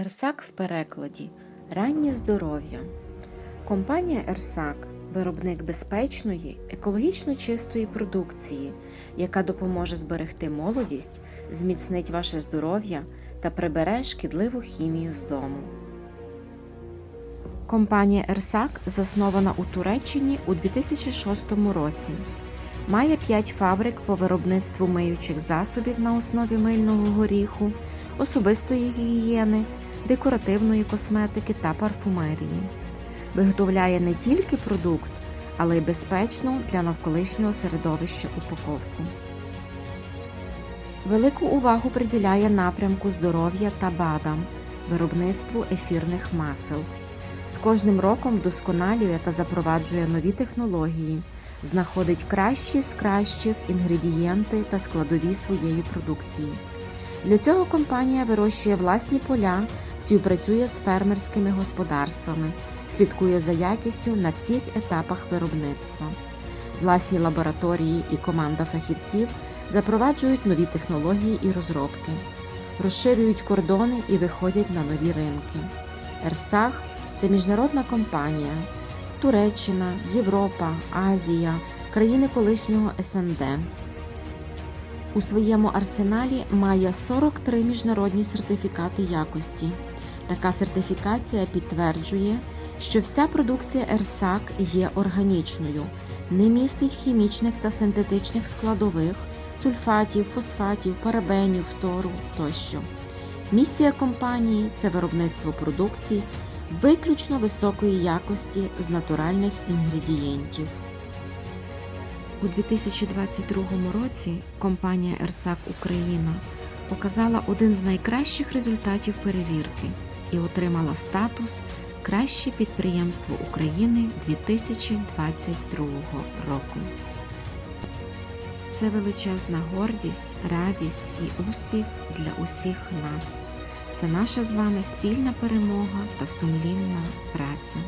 Ерсак в перекладі раннє здоров'я. Компанія Ерсак виробник безпечної, екологічно чистої продукції, яка допоможе зберегти молодість, зміцнить ваше здоров'я та прибере шкідливу хімію з дому. Компанія Ерсак заснована у Туреччині у 2006 році. Має 5 фабрик по виробництву миючих засобів на основі мильного горіху, особистої гігієни, декоративної косметики та парфумерії. Виготовляє не тільки продукт, але й безпечну для навколишнього середовища упаковку. Велику увагу приділяє напрямку здоров'я та БАДам, виробництву ефірних масел. З кожним роком вдосконалює та запроваджує нові технології, знаходить кращі з кращих інгредієнти та складові своєї продукції. Для цього компанія вирощує власні поля, співпрацює з фермерськими господарствами, слідкує за якістю на всіх етапах виробництва. Власні лабораторії і команда фахівців запроваджують нові технології і розробки, розширюють кордони і виходять на нові ринки. Ерсах це міжнародна компанія. Туреччина, Європа, Азія, країни колишнього СНД. У своєму арсеналі має 43 міжнародні сертифікати якості. Така сертифікація підтверджує, що вся продукція ЕРСАК є органічною, не містить хімічних та синтетичних складових, сульфатів, фосфатів, парабенів, фтору тощо. Місія компанії це виробництво продукції виключно високої якості з натуральних інгредієнтів. У 2022 році компанія Ерсак Україна показала один з найкращих результатів перевірки і отримала статус Краще підприємство України 2022 року. Це величезна гордість, радість і успіх для усіх нас. Це наша з вами спільна перемога та сумлінна праця.